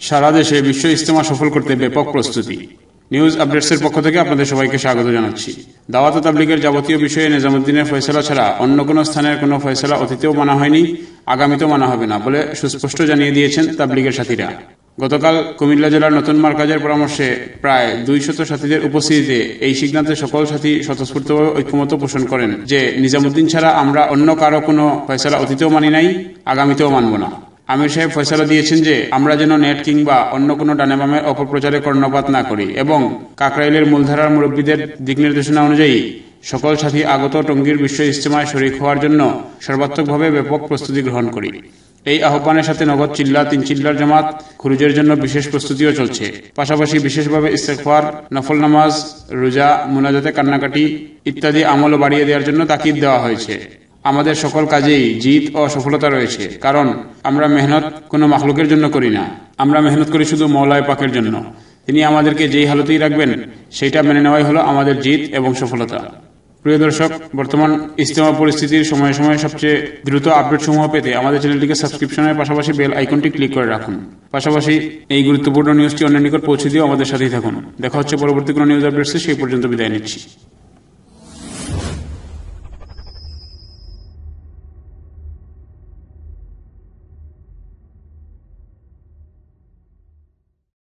সারা দেশে বিশ্ব ইজতেমা সফল করতে ব্যাপক প্রস্তুতি। নিউজ আপডেটসের পক্ষ থেকে আপনাদের সবাইকে স্বাগত জানাচ্ছি। দাওয়াত তাবলিগের যাবতীয় বিষয়ে নিজামুদ্দিনের ফয়সলা ছাড়া অন্য কোনো স্থানের কোনো ফয়সলা অতীতেও মানা হয়নি, আগামীতেও মানা হবে না বলে সুস্পষ্ট জানিয়ে দিয়েছেন তাবলিগের সাথীরা। গতকাল কুমিল্লা জেলার নতুন মার্কাজের পরামর্শে প্রায় দুইশত সাথীদের উপস্থিতিতে এই সিদ্ধান্তে সকল সাথী স্বতঃস্ফূর্তভাবে ঐক্যমত পোষণ করেন যে, নিজামুদ্দিন ছাড়া আমরা অন্য কারও কোনো ফয়সলা অতীতেও মানি নাই, আগামীতেও মানব না। আমির সাহেব ফয়সলা দিয়েছেন যে, আমরা যেন নেট কিংবা অন্য কোনো ডানেবামের অপপ্রচারে কর্ণপাত না করি এবং কাকরাইলের মূলধারার মুরব্বীদের দিক নির্দেশনা অনুযায়ী সকল সাথী আগত টঙ্গীর বিশ্ব ইজতেমায় শরিক হওয়ার জন্য সর্বাত্মকভাবে ব্যাপক প্রস্তুতি গ্রহণ করি। এই আহ্বানের সাথে নগদ চিল্লা, তিন চিল্লার জামাত খুরুজের জন্য বিশেষ প্রস্তুতিও চলছে। পাশাপাশি বিশেষভাবে ইস্তেকফার নফল নামাজ, রোজা, মুনাজাতে কান্নাকাটি ইত্যাদি আমলও বাড়িয়ে দেওয়ার জন্য তাকিদ দেওয়া হয়েছে। আমাদের সকল কাজেই জিত ও সফলতা রয়েছে, কারণ আমরা মেহনত কোনো মাখলুকের জন্য করি না। আমরা মেহনত করি শুধু মৌলায় পাকের জন্য। তিনি আমাদেরকে যেই হালতেই রাখবেন, সেইটা মেনে নেওয়াই হলো আমাদের জিত এবং সফলতা। প্রিয় দর্শক, বর্তমান ইজতেমা পরিস্থিতির সময়ে সময়ে সবচেয়ে দ্রুত আপডেট সমূহ পেতে আমাদের চ্যানেলটিকে সাবস্ক্রিপশনের পাশাপাশি বেল আইকনটি ক্লিক করে রাখুন। পাশাপাশি এই গুরুত্বপূর্ণ নিউজটি অন্যের নিকট পৌঁছে দিয়েও আমাদের সাথেই থাকুন। দেখা হচ্ছে পরবর্তী কোনো নিউজ আপডেটসে সেই পর্যন্ত বিদায় নিচ্ছি।